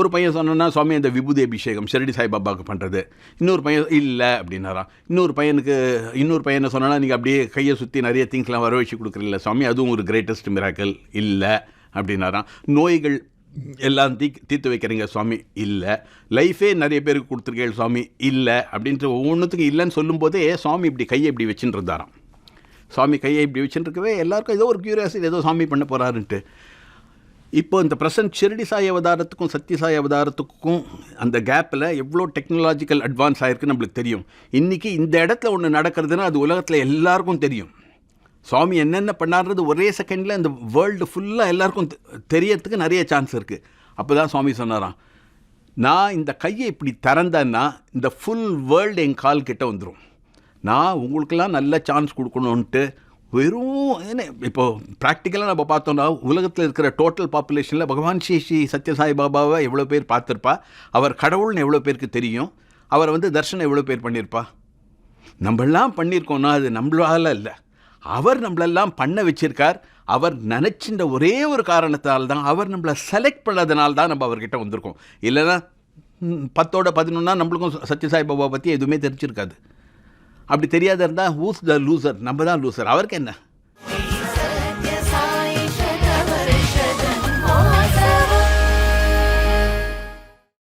ஒரு பையன் சொன்னா சுவாமி அந்த விபூதி அபிஷேகம் ஷிரடி சாய்பாபாவுக்கு பண்ணுறது இன்னொரு பையன் இல்லை அப்படின்னாராம். இன்னொரு பையனுக்கு இன்னொரு பையனை சொன்னால் நீங்கள் அப்படியே கையை சுற்றி நிறைய திங்ஸ்லாம் வர வச்சு கொடுக்குறீல்ல சுவாமி அதுவும் ஒரு கிரேட்டஸ்ட் மிராக்கல் இல்லை அப்படின்னாராம். நோய்கள் எல்லாம் தீ தீர்த்து வைக்கிறீங்க சுவாமி இல்லை. லைஃபே நிறைய பேருக்கு கொடுத்துருக்கேள் சுவாமி இல்லை அப்படின்ட்டு ஒவ்வொன்றுத்துக்கும் இல்லைன்னு சொல்லும்போதே சுவாமி இப்படி கையை இப்படி வச்சுட்டு இருந்தாராம். சுவாமி கையை இப்படி வச்சுட்டு இருக்கவே எல்லாருக்கும் ஏதோ ஒரு க்யூரியாசிட்டி ஏதோ சாமி பண்ண போகிறாருன்ட்டு இப்போ இந்த ப்ரெசன்ட் ஷிரடி சாய் அவதாரத்துக்கும் சத்யசாய் அவதாரத்துக்கும் அந்த கேப்பில் எவ்வளோ டெக்னாலஜிக்கல் அட்வான்ஸ் ஆகிருக்கு நம்மளுக்கு தெரியும். இன்றைக்கி இந்த இடத்துல ஒன்று நடக்கிறதுனா அது உலகத்தில் எல்லாருக்கும் தெரியும். சுவாமி என்னென்ன பண்ணார்ன்றது ஒரே செகண்டில் இந்த வேர்ல்டு ஃபுல்லாக எல்லாருக்கும் தெ- தெரியறதுக்கு நிறைய சான்ஸ் இருக்குது அப்போ தான் சுவாமி சொன்னாராம் நான் இந்த கையை இப்படி திறந்தேன்னா இந்த ஃபுல் வேர்ல்டு என் கால் கிட்டே வந்துடும் நான் உங்களுக்கெல்லாம் நல்ல சான்ஸ் கொடுக்கணுன்ட்டு வெறும் என்ன இப்போ ப்ராக்டிக்கலாக நம்ம பார்த்தோம்னா உலகத்தில் இருக்கிற டோட்டல் பாப்புலேஷனில் பகவான் ஸ்ரீ ஸ்ரீ சத்யசாய் பாபாவை எவ்வளோ பேர் பார்த்துருப்பா? அவர் கடவுள்னு எவ்வளோ பேருக்கு தெரியும்? அவரை வந்து தர்ஷனம் எவ்வளோ பேர் பண்ணியிருப்பா? நம்மளாம் பண்ணியிருக்கோம்னா அது நம்மளால் இல்லை. அவர் நம்மளெல்லாம் பண்ண வச்சிருக்கார். அவர் நினச்சின்ற ஒரே ஒரு காரணத்தால் தான் அவர் நம்மளை செலக்ட் பண்ணதுனால தான் நம்ம அவர்கிட்ட வந்திருக்கோம். இல்லைன்னா பத்தோட பதினொன்னா நம்மளுக்கும் சத்யசாய் பாபா பற்றி எதுவுமே தெரிஞ்சிருக்காது. அப்படி தெரியாத இருந்தால் ஹூஸ் த லூசர் நம்ம தான் லூசர் அவருக்கு என்ன?